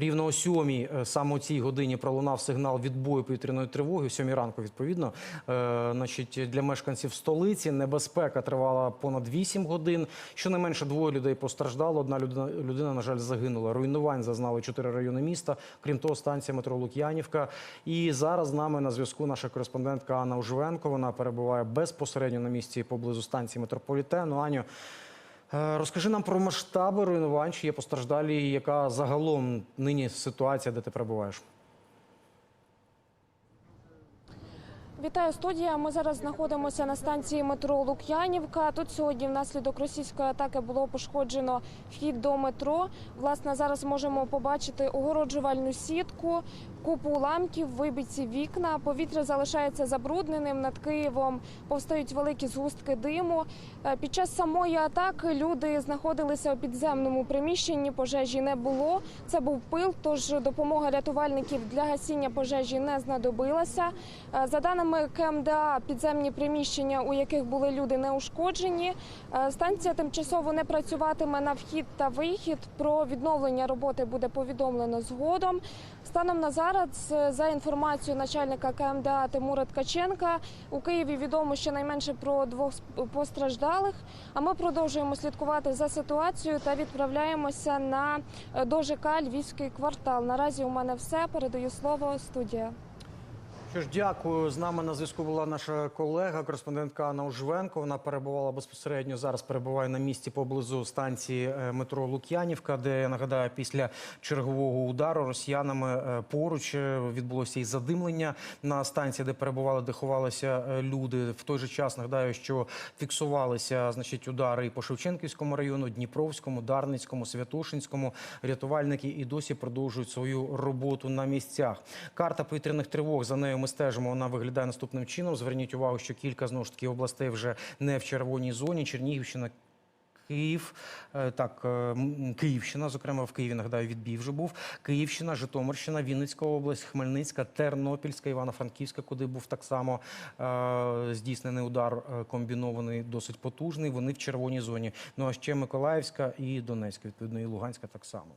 рівно о сьомій, е, саме у цій годині пролунав сигнал відбою повітряної тривоги, о сьомій ранку, відповідно. Е, значить, для мешканців столиці небезпека тривала понад 8 годин. Щонайменше двоє людей постраждало. Одна людина, людина, на жаль, загинула. Руйнувань зазнали чотири райони міста. Крім того, станція метро Лук'янівка. І зараз з нами на зв'язку наша кореспондентка Анна Ужвенко. Вона перебуває безпосередньо на місці поблизу станції метрополітену. Аню, розкажи нам про масштаби руйнувань, чи є постраждалі, яка загалом нині ситуація, де ти перебуваєш? Вітаю студія. Ми зараз знаходимося на станції метро Лук'янівка. Тут сьогодні внаслідок російської атаки було пошкоджено вхід до метро. Власне, зараз можемо побачити огороджувальну сітку, купу уламків, вибиті вікна. Повітря залишається забрудненим. Над Києвом повстають великі згустки диму. Е, Під час самої атаки люди знаходилися у підземному приміщенні. Пожежі не було. Це був пил, тож допомога рятувальників для гасіння пожежі не знадобилася. Е, За даними КМДА, підземні приміщення, у яких були люди, не ушкоджені. Е, Станція тимчасово не працюватиме на вхід та вихід. Про відновлення роботи буде повідомлено згодом. Станом на зараз, е, за інформацією начальника КМДА Тимура Ткаченка, у Києві відомо щонайменше про двох постраждалих. А ми продовжуємо слідкувати за ситуацією та відправляємося на е, до ЖК Львівський квартал. Наразі у мене все. Передаю слово студія. Що ж, дякую. З нами на зв'язку була наша колега, кореспондентка Анна Ужвенко. Вона перебувала безпосередньо зараз. Перебуває на місці поблизу станції е, метро Лук'янівка, де я нагадаю, після чергового удару росіянами е, поруч е, відбулося і задимлення на станції, де перебували, де ховалися люди. В той же час нагадаю, що фіксувалися значить удари і по Шевченківському району, Дніпровському, Дарницькому, Святошинському. Рятувальники і досі продовжують свою роботу на місцях. Карта повітряних тривог за нею ми стежимо. Вона виглядає наступним чином. Зверніть увагу, що кілька знову ж таки областей вже не в червоній зоні. Чернігівщина. Київ, е, так, е, Київщина, зокрема в Києві, нагадаю, відбій вже був. Київщина, Житомирщина, Вінницька область, Хмельницька, Тернопільська, Івано-Франківська, куди був так само е, здійснений удар комбінований, досить потужний. Вони в червоній зоні. Ну а ще Миколаївська і Донецька, відповідно, і Луганська так само.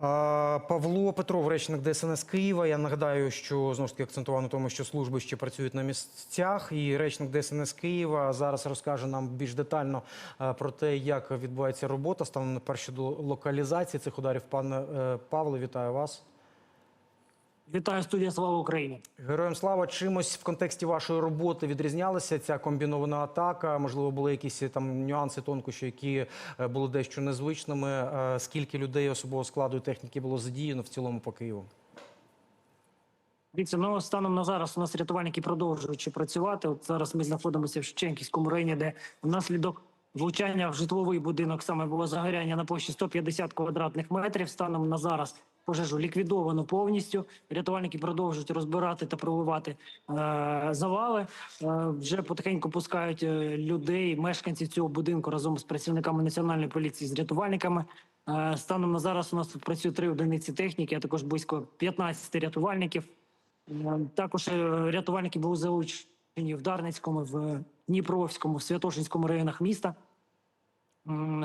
Павло Петров, речник ДСНС Києва. Я нагадаю, що знову ж таки акцентував на тому, що служби ще працюють на місцях. І речник ДСНС Києва зараз розкаже нам більш детально е, про те, як відбувається робота станом на перші локалізації цих ударів. Пане е, Павло, вітаю вас. Вітаю студія Слава Україні. Героям слава чимось в контексті вашої роботи відрізнялася ця комбінована атака. Можливо, були якісь там нюанси, тонкощі, які е, були дещо незвичними. Е, Скільки людей особового складу і техніки було задіяно в цілому по Києву? Дивіться, ну станом на зараз у нас рятувальники продовжують працювати. От зараз ми знаходимося в Шевченківському районі, де внаслідок влучання в житловий будинок саме було загоряння на площі 150 квадратних метрів. Станом на зараз пожежу ліквідовано повністю. Рятувальники продовжують розбирати та проливати е, завали. Е, вже потихеньку пускають е, людей, мешканців цього будинку разом з працівниками національної поліції, з рятувальниками. Е, станом на зараз у нас тут працює три одиниці техніки, а також близько 15 рятувальників. Е, Також е, рятувальники були залучені в Дарницькому, в Дніпровському, в Святошинському районах міста.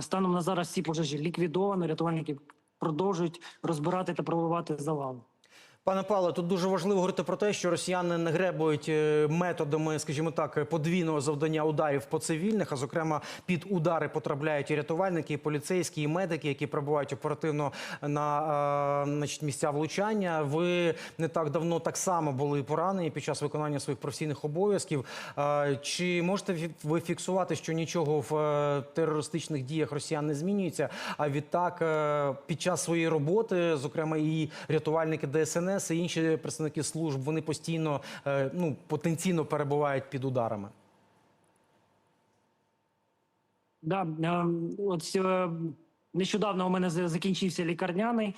Станом на зараз всі пожежі ліквідовано. Рятувальники продовжують розбирати та проливати завали. Пане Павло, тут дуже важливо говорити про те, що росіяни не гребують е, методами, скажімо так, подвійного завдання ударів по цивільних. А зокрема, під удари потрапляють і рятувальники, і поліцейські, і медики, які прибувають оперативно на е, значить, місця влучання. Ви не так давно так само були поранені під час виконання своїх професійних обов'язків. Е, Чи можете ви фіксувати, що нічого в терористичних діях росіян не змінюється? А відтак, під час своєї роботи, зокрема, і рятувальники ДСНС, і інші представники служб, вони постійно е, ну потенційно перебувають під ударами. Да, е, от е, нещодавно у мене за- закінчився лікарняний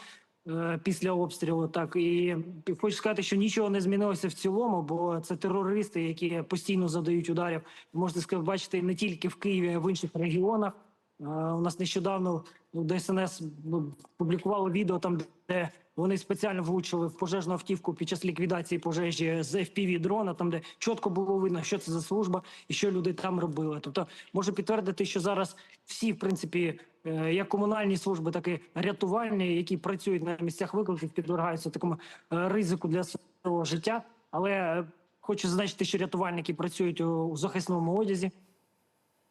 після обстрілу. Так і хочу сказати, що нічого не змінилося в цілому, бо це терористи, які постійно задають ударів. Можете бачити не тільки в Києві, а в інших регіонах. У нас нещодавно ну, ДСНС ну, публікувало відео там, де вони спеціально влучили в пожежну автівку під час ліквідації пожежі з fpv дрона, там де чітко було видно, що це за служба і що люди там робили. Тобто можу підтвердити, що зараз всі, в принципі, е, як комунальні служби, так і рятувальні, які працюють на місцях викликів, підвергаються такому е, ризику для свого життя. Але е, хочу зазначити, що рятувальники працюють у захисному одязі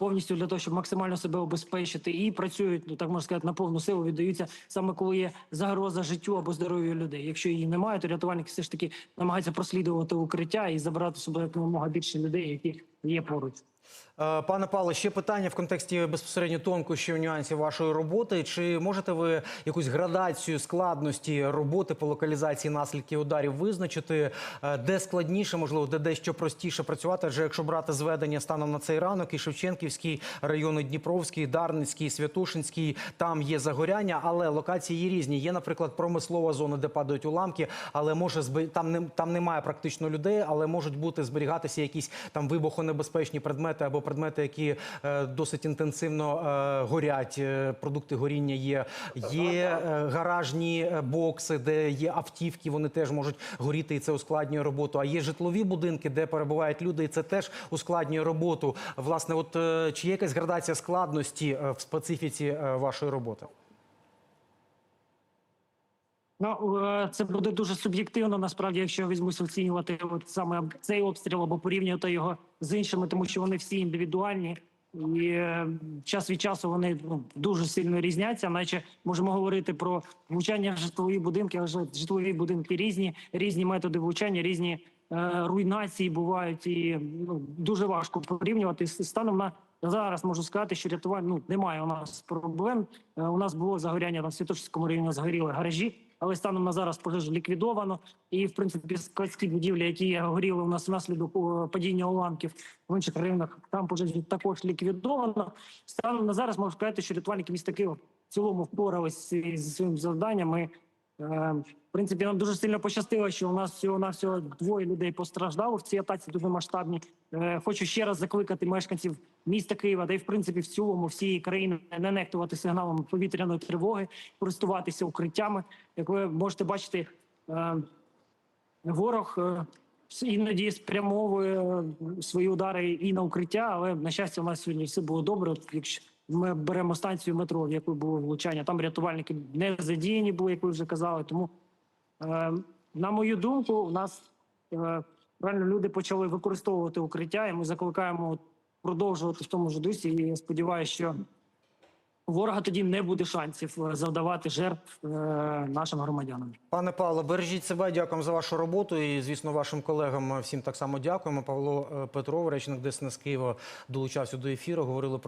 повністю для того, щоб максимально себе обезпечити, і працюють, ну так можна сказати, на повну силу віддаються саме коли є загроза життю або здоров'ю людей. Якщо її немає, то рятувальники все ж таки намагаються прослідувати укриття і забрати собі якомога більше людей, які є поруч. Е, Пане Павле, ще питання в контексті безпосередньо тонкощів нюансів вашої роботи. Чи можете ви якусь градацію складності роботи по локалізації наслідків ударів визначити, е, де складніше, можливо, де дещо простіше працювати? Адже якщо брати зведення станом на цей ранок, і Шевченківський райони Дніпровський, Дарницький, Святошинський, там є загоряння, але локації є різні. Є, наприклад, промислова зона, де падають уламки, але може збе- там не там немає практично людей, але можуть бути зберігатися якісь там вибухонебезпечні предмети або предмети, які е, досить інтенсивно е, горять. е, Продукти горіння є. Є гаражні бокси, де є автівки. Вони теж можуть горіти, і це ускладнює роботу. А є житлові будинки, де перебувають люди, і це теж ускладнює роботу. Власне, от чи є якась градація складності в специфіці вашої роботи? Ну е, це буде дуже суб'єктивно. Насправді, якщо я візьмусь оцінювати от саме цей обстріл або порівнювати його з іншими, тому що вони всі індивідуальні. І е, час від часу вони ну, дуже сильно різняться. Наче можемо говорити про влучання в житлові будинки, але житлові будинки різні, різні методи влучання, різні е, руйнації бувають, і ну, дуже важко порівнювати станом на зараз. Можу сказати, що рятування ну немає у нас проблем. Е, у нас було загоряння на Святошинському районі, згоріли гаражі. Але станом на зараз пожежу ліквідовано, і в принципі складські будівлі, які горіли у нас внаслідок падіння уламків в інших районах, там пожежі також ліквідовано. Станом на зараз можу сказати, що рятувальники міста Києва в цілому впоралися зі своїм завданням. Е, в принципі, нам дуже сильно пощастило, що у нас всього на всього двоє людей постраждало в цій атаці дуже масштабній. Е, хочу ще раз закликати мешканців міста Києва, та й в принципі в цілому всієї країни не нехтувати сигналами повітряної тривоги, користуватися укриттями. Як ви можете бачити, е, ворог е, іноді спрямовує е, свої удари і на укриття, але на щастя, у нас сьогодні все було добре. Якщо ми беремо станцію метро, в яку було влучання, там рятувальники не задіяні були, як ви вже казали. Тому, е, на мою думку, у нас е, реально люди почали використовувати укриття, і ми закликаємо продовжувати в тому ж дусі. І я сподіваюся, що ворога тоді не буде шансів е, завдавати жертв нашим громадянам. Пане Павло, бережіть себе. Дякуємо за вашу роботу. І звісно, вашим колегам всім так само дякуємо. Павло Петров, речник ДСНС Києва, долучався до ефіру. Говорили про.